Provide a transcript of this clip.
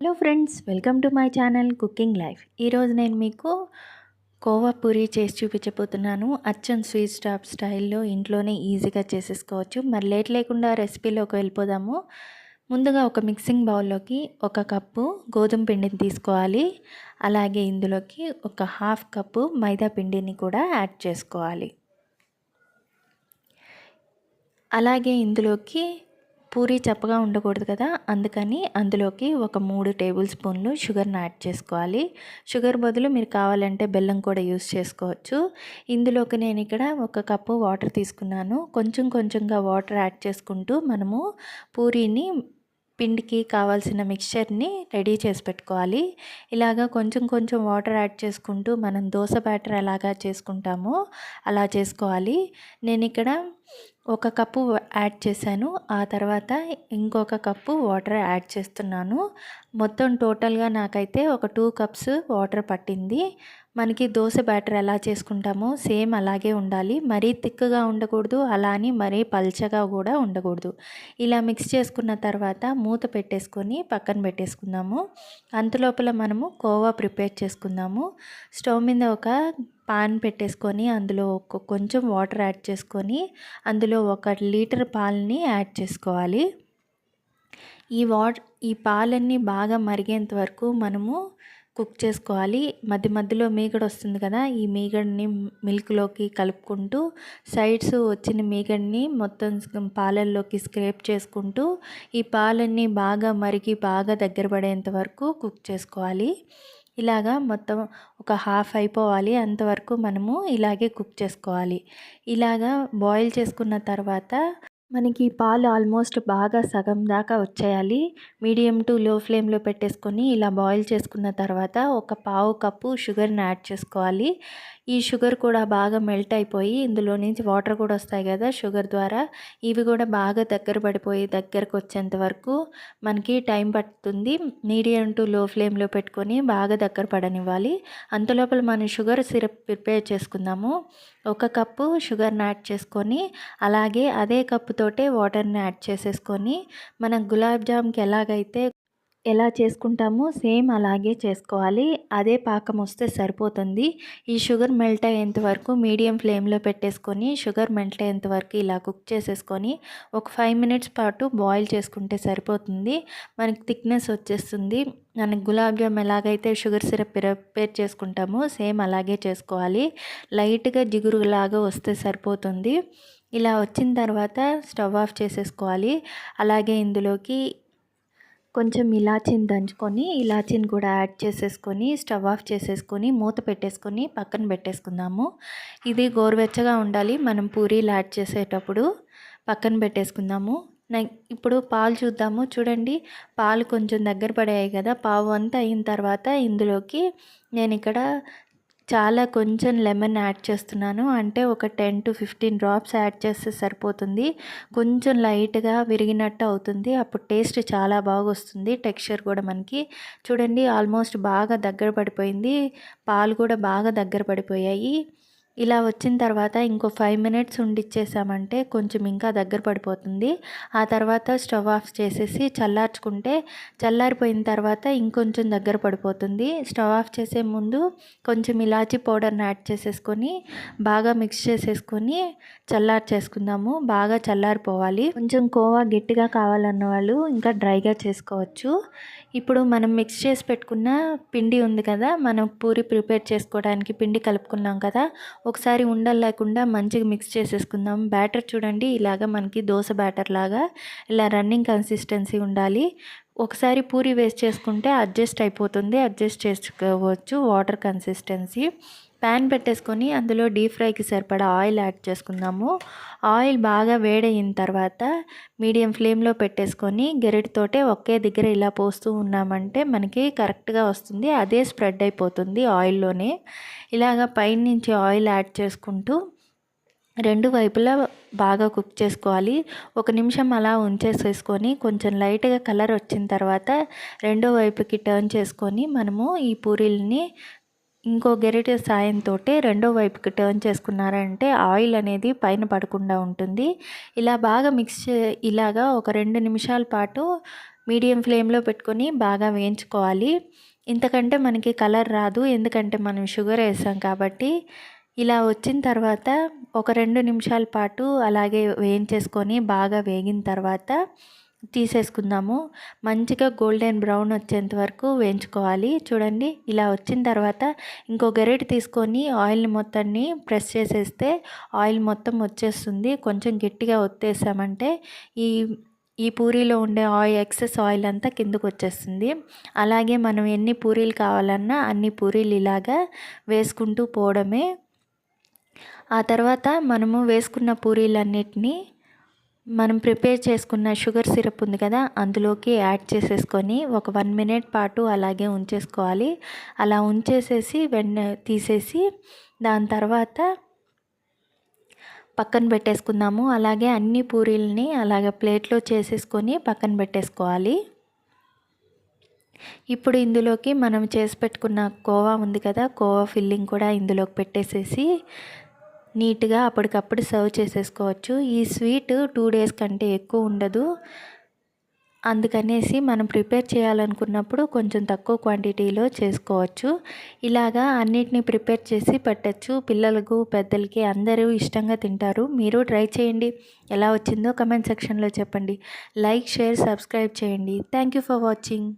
Hello friends welcome to my channel cooking life. ఈరోజు నేను మీకు కోవా పూరి చేసి చూపించబోతున్నాను. అచ్చం స్వీట్ స్టాప్ స్టైల్లో ఇంట్లోనే ఈజీగా చేసేసుకోవచ్చు. మరి లేట్ లేకుండా రెసిపీలోకి వెళ్ళిపోదాము. ముందుగా ఒక మిక్సింగ్ బౌల్లోకి ఒక కప్పు గోధుమ పిండిని తీసుకోవాలి. అలాగే ఇందులోకి ఒక హాఫ్ కప్పు మైదా పిండిని కూడా యాడ్ చేసుకోవాలి. అలాగే ఇందులోకి పూరి చప్పగా ఉండకూడదు కదా అందుకని అందులోకి ఒక మూడు టేబుల్ స్పూన్లు షుగర్ని యాడ్ చేసుకోవాలి. షుగర్ బదులు మీరు కావాలంటే బెల్లం కూడా యూస్ చేసుకోవచ్చు. ఇందులోకి నేను ఇక్కడ ఒక కప్పు వాటర్ తీసుకున్నాను. కొంచెం కొంచెంగా వాటర్ యాడ్ చేసుకుంటూ మనము పూరీని పిండికి కావాల్సిన మిక్చర్ని రెడీ చేసి పెట్టుకోవాలి. ఇలాగా కొంచెం కొంచెం వాటర్ యాడ్ చేసుకుంటూ మనం దోశ బ్యాటర్ ఎలాగా చేసుకుంటామో అలా చేసుకోవాలి. నేను ఇక్కడ ఒక కప్పు యాడ్ చేశాను. ఆ తర్వాత ఇంకొక కప్పు వాటర్ యాడ్ చేస్తున్నాను. మొత్తం టోటల్గా నాకైతే ఒక టూ కప్స్ వాటర్ పట్టింది. మనకి దోశ బ్యాటర్ ఎలా చేసుకుంటామో సేమ్ అలాగే ఉండాలి. మరీ థిక్గా ఉండకూడదు అలా అని మరీ పల్చగా కూడా ఉండకూడదు. ఇలా మిక్స్ చేసుకున్న తర్వాత మూత పెట్టేసుకొని పక్కన పెట్టేసుకుందాము. అంతలోపల మనము కోవా ప్రిపేర్ చేసుకుందాము. స్టవ్ మీద ఒక పాన్ పెట్టేసుకొని అందులో ఒక కొంచెం వాటర్ యాడ్ చేసుకొని అందులో ఒక లీటర్ పాలని యాడ్ చేసుకోవాలి. ఈ వాట్ ఈ పాలన్నీ బాగా మరిగేంత వరకు మనము కుక్ చేసుకోవాలి. మధ్య మధ్యలో మీగడ వస్తుంది కదా ఈ మీగడని మిల్క్లోకి కలుపుకుంటూ సైడ్స్ వచ్చిన మీగడని మొత్తం పాలల్లోకి స్క్రేప్ చేసుకుంటూ ఈ పాలన్నీ బాగా మరిగి బాగా దగ్గర పడేంత వరకు కుక్ చేసుకోవాలి. ఇలాగా మొత్తం ఒక హాఫ్ అయిపోవాలి. అంతవరకు మనము ఇలాగే కుక్ చేసుకోవాలి. ఇలాగా బాయిల్ చేసుకున్న తర్వాత మనకి పాలు ఆల్మోస్ట్ బాగా సగం దాకా వచ్చేయాలి. మీడియం టు లో ఫ్లేమ్లో పెట్టేసుకొని ఇలా బాయిల్ చేసుకున్న తర్వాత ఒక పావు కప్పు షుగర్ని యాడ్ చేసుకోవాలి. ఈ షుగర్ కూడా బాగా మెల్ట్ అయిపోయి ఇందులో నుంచి వాటర్ కూడా వస్తాయి కదా షుగర్ ద్వారా. ఇవి కూడా బాగా దగ్గర పడిపోయి దగ్గరకు వచ్చేంత వరకు మనకి టైం పడుతుంది. మీడియం టు లో ఫ్లేమ్లో పెట్టుకొని బాగా దగ్గర పడనివ్వాలి. అంతలోపల మనం షుగర్ సిరప్ ప్రిపేర్ చేసుకుందాము. ఒక కప్పు షుగర్ని యాడ్ చేసుకొని అలాగే అదే కప్పుతోటే వాటర్ని యాడ్ చేసేసుకొని మనం గులాబ్ జామ్కి ఎలాగైతే ఎలా చేసుకుంటామో సేమ్ అలాగే చేసుకోవాలి. అదే పాకం వస్తే సరిపోతుంది. ఈ షుగర్ మెల్ట్ అయ్యేంత వరకు మీడియం ఫ్లేమ్లో పెట్టేసుకొని షుగర్ మెల్ట్ అయ్యేంత వరకు ఇలా కుక్ చేసేసుకొని ఒక ఫైవ్ మినిట్స్ పాటు బాయిల్ చేసుకుంటే సరిపోతుంది. మనకి థిక్నెస్ వచ్చేస్తుంది. మనకి గులాబ్ జామ్ ఎలాగైతే షుగర్ సిరప్ ప్రిపేర్ చేసుకుంటామో సేమ్ అలాగే చేసుకోవాలి. లైట్గా జిగురులాగా వస్తే సరిపోతుంది. ఇలా వచ్చిన తర్వాత స్టవ్ ఆఫ్ చేసేసుకోవాలి. అలాగే ఇందులోకి కొంచెం ఇలాచీని దంచుకొని ఇలాచీని కూడా యాడ్ చేసేసుకొని స్టవ్ ఆఫ్ చేసేసుకొని మూత పెట్టేసుకొని పక్కన పెట్టేసుకుందాము. ఇది గోరువెచ్చగా ఉండాలి. మనం పూరీలు యాడ్ చేసేటప్పుడు పక్కన పెట్టేసుకుందాము. ఇప్పుడు పాలు చూద్దాము. చూడండి పాలు కొంచెం దగ్గర పడాయి కదా. పావు అంతా అయిన తర్వాత ఇందులోకి నేను ఇక్కడ చాలా కొంచెం లెమన్ యాడ్ చేస్తున్నాను. అంటే ఒక ten to fifteen drops add చేస్తే సరిపోతుంది. కొంచెం లైట్గా విరిగినట్టు అవుతుంది. అప్పుడు టేస్ట్ చాలా బాగా వస్తుంది టెక్స్చర్ కూడా మనకి. చూడండి ఆల్మోస్ట్ బాగా దగ్గర పడిపోయింది. పాలు కూడా బాగా దగ్గర పడిపోయాయి. ఇలా వచ్చిన తర్వాత ఇంకో ఫైవ్ మినిట్స్ ఉండిచ్చేసామంటే కొంచెం ఇంకా దగ్గర పడిపోతుంది. ఆ తర్వాత స్టవ్ ఆఫ్ చేసేసి చల్లార్చుకుంటే చల్లారిపోయిన తర్వాత ఇంకొంచెం దగ్గర పడిపోతుంది. స్టవ్ ఆఫ్ చేసే ముందు కొంచెం ఇలాచీ పౌడర్ని యాడ్ చేసేసుకొని బాగా మిక్స్ చేసేసుకొని చల్లారి చేసుకుందాము. బాగా చల్లారిపోవాలి. కొంచెం కోవా గట్టిగా కావాలన్న వాళ్ళు ఇంకా డ్రైగా చేసుకోవచ్చు. ఇప్పుడు మనం మిక్స్ చేసి పెట్టుకున్న పిండి ఉంది కదా మనం పూరి ప్రిపేర్ చేసుకోవడానికి పిండి కలుపుకున్నాం కదా ఒకసారి ఉండలు లేకుండా మంచిగా మిక్స్ చేసేసుకుందాం. బ్యాటర్ చూడండి ఇలాగ మనకి దోశ బ్యాటర్ లాగా. ఇలా రన్నింగ్ కన్సిస్టెన్సీ ఉండాలి. ఒకసారి పూరి వేస్ట్ చేసుకుంటే అడ్జస్ట్ అయిపోతుంది అడ్జస్ట్ చేసుకోవచ్చు వాటర్ కన్సిస్టెన్సీ. ప్యాన్ పెట్టేసుకొని అందులో డీప్ ఫ్రైకి సరిపడా ఆయిల్ యాడ్ చేసుకుందాము. ఆయిల్ బాగా వేడయిన తర్వాత మీడియం ఫ్లేమ్లో పెట్టేసుకొని గెరటితోటే ఒకే దగ్గర ఇలా పోస్తూ ఉన్నామంటే మనకి కరెక్ట్గా వస్తుంది అదే స్ప్రెడ్ అయిపోతుంది ఆయిల్లోనే. ఇలాగ పైన నుంచి ఆయిల్ యాడ్ చేసుకుంటూ రెండు వైపులా బాగా కుక్ చేసుకోవాలి. ఒక నిమిషం అలా ఉంచేసేసుకొని కొంచెం లైట్గా కలర్ వచ్చిన తర్వాత రెండో వైపుకి టర్న్ చేసుకొని మనము ఈ పూరీలని ఇంకో గెరిట సాయంతో రెండో వైపుకి టర్న్ చేసుకున్నారంటే ఆయిల్ అనేది పైన పడకుండా ఉంటుంది. ఇలా బాగా మిక్స్ ఇలాగా ఒక రెండు నిమిషాల పాటు మీడియం ఫ్లేమ్లో పెట్టుకొని బాగా వేయించుకోవాలి. ఇంతకంటే మనకి కలర్ రాదు. ఎందుకంటే మనం షుగర్ వేసాం కాబట్టి ఇలా వచ్చిన తర్వాత ఒక రెండు నిమిషాల పాటు అలాగే వేయించేసుకొని బాగా వేగిన తర్వాత తీసేసుకుందాము. మంచిగా గోల్డెన్ బ్రౌన్ వచ్చేంత వరకు వేయించుకోవాలి. చూడండి ఇలా వచ్చిన తర్వాత ఇంకో గరిటె తీసుకొని ఆయిల్ మొత్తాన్ని ప్రెస్ చేసేస్తే ఆయిల్ మొత్తం వచ్చేస్తుంది. కొంచెం గట్టిగా ఒత్తేసామంటే ఈ ఈ పూరీలో ఉండే ఆయిల్ ఎక్సెస్ ఆయిల్ అంతా కిందకు వచ్చేస్తుంది. అలాగే మనం ఎన్ని పూరీలు కావాలన్నా అన్ని పూరీలు ఇలాగా వేసుకుంటూ పోవడమే ఆ తర్వాత మనము వేసుకున్న పూరీలన్నిటినీ మనం ప్రిపేర్ చేసుకున్న షుగర్ సిరప్ ఉంది కదా అందులోకి యాడ్ చేసేసుకొని ఒక వన్ మినిట్ పాటు అలాగే ఉంచేసుకోవాలి. అలా ఉంచేసేసి వెన్న తీసేసి దాని తర్వాత పక్కన పెట్టేసుకుందాము. అలాగే అన్ని పూరీలని అలాగే ప్లేట్లో చేసేసుకొని పక్కన పెట్టేసుకోవాలి. ఇప్పుడు ఇందులోకి మనం చేసి పెట్టుకున్న కోవా ఉంది కదా కోవా ఫిల్లింగ్ కూడా ఇందులోకి పెట్టేసేసి నీట్గా అప్పటికప్పుడు సర్వ్ చేసేసుకోవచ్చు. ఈ స్వీట్ టూ డేస్ కంటే ఎక్కువ ఉండదు. అందుకనేసి మనం ప్రిపేర్ చేయాలనుకున్నప్పుడు కొంచెం తక్కువ క్వాంటిటీలో చేసుకోవచ్చు. ఇలాగా అన్నిటినీ ప్రిపేర్ చేసి పెట్టచ్చు. పిల్లలకు పెద్దలకి అందరూ ఇష్టంగా తింటారు. మీరు ట్రై చేయండి. ఎలా వచ్చిందో కమెంట్ సెక్షన్లో చెప్పండి. లైక్ షేర్ సబ్స్క్రైబ్ చేయండి. Thank you for watching.